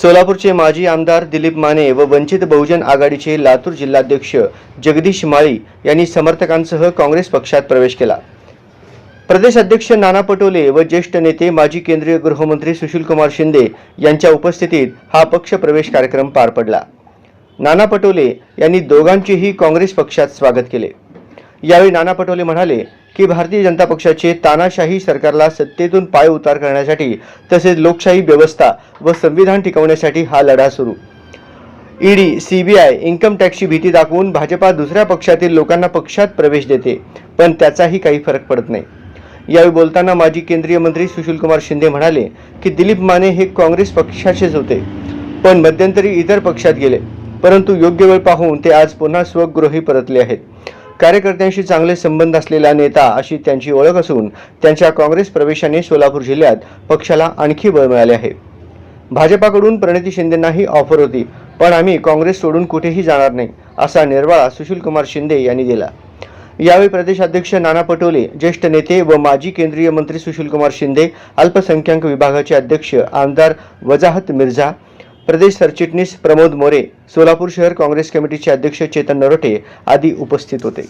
सोलापूरचे माजी आमदार दिलीप माने व वंचित बहुजन आघाडीचे लातूर जिल्हाध्यक्ष जगदीश माळी यांनी समर्थकांसह काँग्रेस पक्षात प्रवेश केला. प्रदेश अध्यक्ष नाना पटोले व ज्येष्ठ नेते माजी केंद्रीय गृहमंत्री सुशीलकुमार शिंदे यांच्या उपस्थितीत हा पक्ष प्रवेश कार्यक्रम पार पडला. नाना पटोले यांनी दोघांचेही काँग्रेस पक्षात स्वागत केले. यावेळी नाना पटोले म्हणाले की भारतीय जनता पक्षाचे तानाशाही सरकारला सत्तेतून पाय उतार करण्यासाठी तसेच लोकशाही व्यवस्था व संविधान टिकवण्यासाठी हा लढा सुरू. ईडी सीबीआय इन्कम टॅक्सची भीती दाखवून भाजपा दुसऱ्या पक्षातील लोकांना पक्षात प्रवेश देते पण त्याचाही काही फरक पडत नाही. यावेळी बोलताना माजी केंद्रीय मंत्री सुशीलकुमार शिंदे म्हणाले की दिलीप माने हे काँग्रेस पक्षाचेच होते पण मध्यंतरी इतर पक्षात गेले परंतु योग्य वेळ पाहून ते आज पुन्हा स्वगृही परतले आहेत. कार्यकर्त्यांशी चांगले संबंध असलेला नेता अशी त्यांची ओळख असून त्यांच्या काँग्रेस प्रवेशाने सोलापूर जिल्ह्यात पक्षाला आणखी बळ मिळाले आहे. भाजपाकडून प्रणिती शिंदेंनाही ऑफर होती पण आम्ही काँग्रेस सोडून कुठेही जाणार नाही असा निर्वाळा सुशीलकुमार शिंदे यांनी दिला. यावेळी प्रदेशाध्यक्ष नाना पटोले ज्येष्ठ नेते व माजी केंद्रीय मंत्री सुशीलकुमार शिंदे अल्पसंख्याक विभागाचे अध्यक्ष आमदार वजाहत मिर्झा प्रदेश सरचिटणीस प्रमोद मोरे सोलापूर शहर काँग्रेस कमिटीचे अध्यक्ष चेतन नरोटे आदी उपस्थित होते.